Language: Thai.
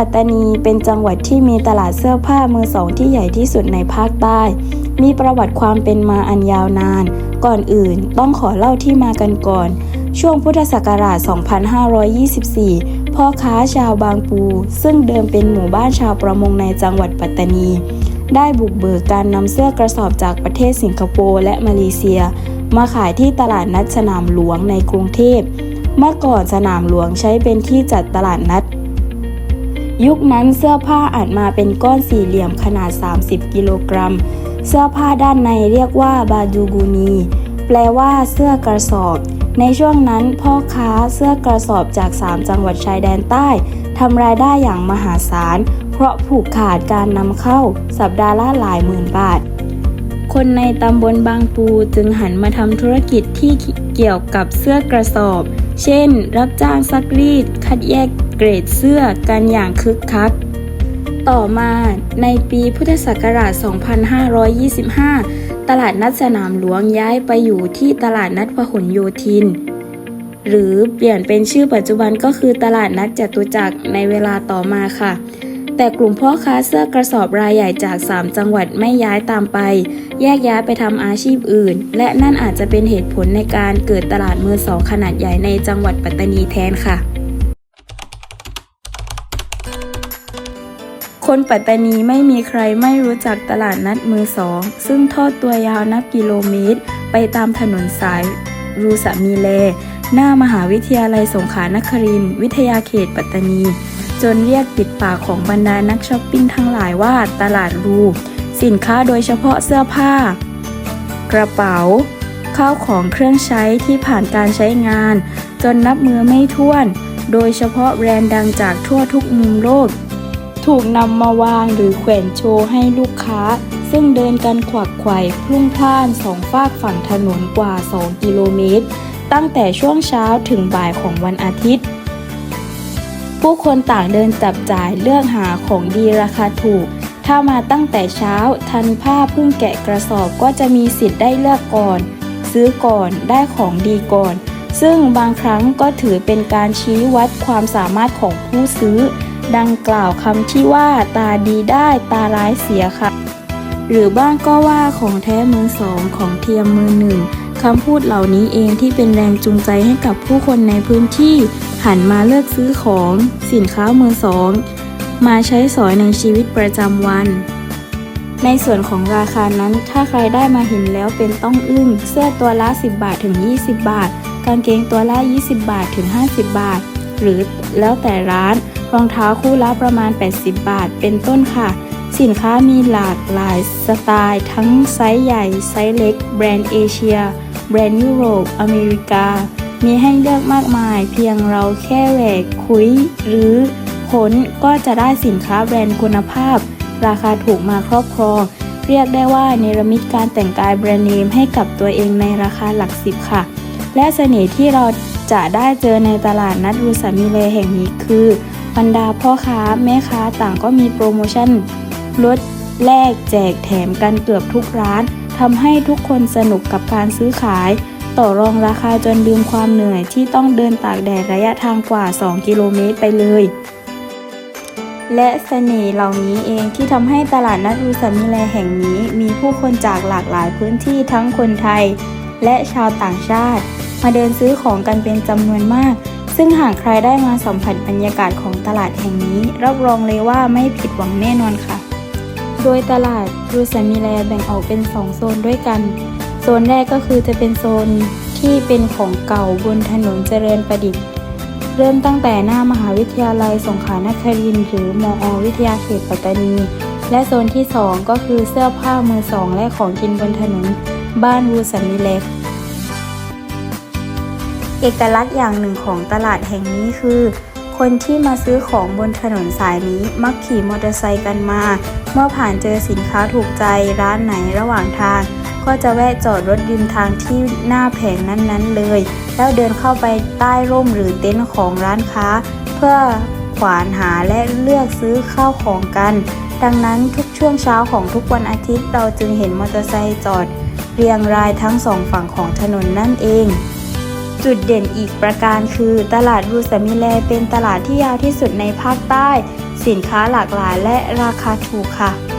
ปัตตานีเป็นจังหวัดที่มีตลาดเสื้อผ้ามือสองที่ใหญ่ที่สุดในภาคใต้ มีประวัติความเป็นมาอันยาวนาน ก่อนอื่นต้องขอเล่าที่มากันก่อน ช่วงพุทธศักราช 2524 พ่อค้าชาวบางปู ซึ่งเดิมเป็นหมู่บ้านชาวประมงในจังหวัดปัตตานี ได้บุกเบิกการนำเสื้อกระสอบจากประเทศสิงคโปร์และมาเลเซีย มาขายที่ตลาดนัดสนามหลวงในกรุงเทพ เมื่อก่อนสนามหลวงใช้เป็นที่จัดตลาดนัด ยุคนั้นเสื้อผ้าอาจมาเป็นก้อนสี่เหลี่ยมขนาด 30 กิโลกรัม เสื้อผ้าด้านในเรียกว่าบาดูกูนี แปลว่าเสื้อกระสอบ ในช่วงนั้นพ่อค้าเสื้อกระสอบจาก 3 จังหวัดชายแดนใต้ทำรายได้อย่างมหาศาล เพราะผูกขาดการนำเข้า สัปดาห์ละหลายหมื่นบาท คนในตำบลบางปูจึงหันมาทำธุรกิจที่เกี่ยวกับเสื้อกระสอบ เช่น รับจ้างซักรีด คัดแยก เกรดเสื้อกันอย่างคึกคัก ต่อมาในปีพุทธศักราช 2525 ตลาดนัดสนามหลวงย้ายไปอยู่ที่ตลาดนัดพหลโยธิน หรือเปลี่ยนเป็นชื่อปัจจุบันก็คือตลาดนัดจตุจักรในเวลาต่อมาค่ะแต่กลุ่มพ่อค้าเสื้อกระสอบรายใหญ่จาก 3 จังหวัดไม่ย้ายตามไป แยกย้ายไปทำอาชีพอื่น และนั่นอาจจะเป็นเหตุผลในการเกิดตลาดมือสองขนาดใหญ่ในจังหวัดปัตตานีแทนค่ะ คนปัตตานีไม่มีใครไม่รู้จักตลาดนัดมือสอง ซึ่งทอดตัวยาวนับกิโลเมตร ไปตามถนนสายรูสะมีเล หน้ามหาวิทยาลัยสงขลานครินวิทยาเขตปัตตานี จนเรียกติดปากของบรรดานักช้อปปิ้งทั้งหลายว่าตลาดรู สินค้าโดยเฉพาะเสื้อผ้า กระเป๋า ข้าวของเครื่องใช้ที่ผ่านการใช้งาน จนนับมือไม่ถ้วน โดยเฉพาะแบรนด์ดังจากทั่วทุกมุมโลก ถูกนำมาวางหรือแขวนโชว์ให้ลูกค้า ซึ่งเดินกันขวักไขว่พลุ่งพล่านสองฝากฝั่งถนนกว่า 2 กิโลเมตร ตั้งแต่ช่วงเช้าถึงบ่ายของวันอาทิตย์ ผู้คนต่างเดินจับจ่ายเลือกหาของดีราคาถูก ถ้ามาตั้งแต่เช้าทันผ้าเพิ่งแกะกระสอบก็จะมีสิทธิ์ได้เลือกก่อน ซื้อก่อนได้ของดีก่อน ซึ่งบางครั้งก็ถือเป็นการชี้วัดความสามารถของผู้ซื้อ ดังกล่าวคำที่ว่าตาดีได้ตาร้ายเสียค่ะ หรือบ้างก็ว่าของแท้มือสองของเทียมมือหนึ่งคำพูดเหล่านี้เองที่เป็นแรงจูงใจให้กับผู้คนในพื้นที่ หันมาเลือกซื้อของสินค้ามือสอง มาใช้สอยในชีวิตประจำวัน ในส่วนของราคานั้นถ้าใครได้มาเห็นแล้วเป็นต้องอึ้งเสื้อตัวละ 10 บาทถึง 20 บาท กางเกงตัวละ 20 บาทถึง 50 บาท หรือแล้วแต่ร้าน รองเท้าคู่ละประมาณ 80 บาท เป็นต้นค่ะ สินค้ามีหลากหลายสไตล์ ทั้งไซส์ใหญ่ ไซส์เล็ก แบรนด์เอเชีย แบรนด์ยุโรป อเมริกา มีให้เลือกมากมาย เพียงเราแค่แหวกคุยหรือค้นก็จะได้สินค้าแบรนด์คุณภาพ ราคาถูกมาครอบครอง เรียกได้ว่าเนรมิตการแต่งกายแบรนด์เนมให้กับตัวเองในราคาหลักสิบค่ะ และเสน่ห์ที่เรา จะได้เจอในตลาดนัดรูสามิเลแห่งนี้คือบรรดาพ่อค้าแม่ค้าต่างก็มีโปรโมชั่นลดแลกแจกแถมกันเกือบทุกร้านทำให้ทุกคนสนุกกับการซื้อขาย ต่อรองราคาจนลืมความเหนื่อยที่ต้องเดินตากแดดระยะทางกว่า 2 กิโลเมตรไปเลย และเสน่ห์เหล่านี้เองที่ทำให้ตลาดนัดรูสามิแลแห่งนี้ มีผู้คนจากหลากหลายพื้นที่ทั้งคนไทย และชาวต่างชาติ มาเดินซื้อของกันเป็นจำนวนมาก ซึ่งหากใครได้มาสัมผัสบรรยากาศของตลาดแห่งนี้ รับรองเลยว่าไม่ผิดหวังแน่นอนค่ะ โดยตลาดรูสามิแลแบ่งออกเป็น 2 โซนด้วยกัน โซนแรกก็คือจะเป็นโซนที่เป็นของเก่าบนถนนเจริญประดิษฐ์ เริ่มตั้งแต่หน้ามหาวิทยาลัยสงขลานครินทร์หรือมอวิทยาเขตปัตตานี และโซนที่ 2 ก็คือเสื้อผ้ามือสองและของกินบนถนนบ้านรูสันนิเลก เอกลักษณ์อย่างหนึ่งของตลาดแห่งนี้คือ คนที่มาซื้อของบนถนนสายนี้มักขี่มอเตอร์ไซค์กันมา เมื่อผ่านเจอสินค้าถูกใจร้านไหนระหว่างทาง ก็จะแวะจอดรถริมทางที่หน้าแผงนั้นๆเลย แล้วเดินเข้าไปใต้ร่มหรือเต็นท์ของร้านค้า เพื่อขวานหาและเลือกซื้อข้าวของกัน ดังนั้นทุกช่วงเช้าของทุกวันอาทิตย์เราจึงเห็นมอเตอร์ไซค์จอดเรียงรายทั้งสองฝั่งของถนนนั่นเอง จุดเด่นอีกประการคือ ตลาดรูสมิแลเป็นตลาดที่ยาวที่สุดในภาคใต้ สินค้าหลากหลายและราคาถูกค่ะ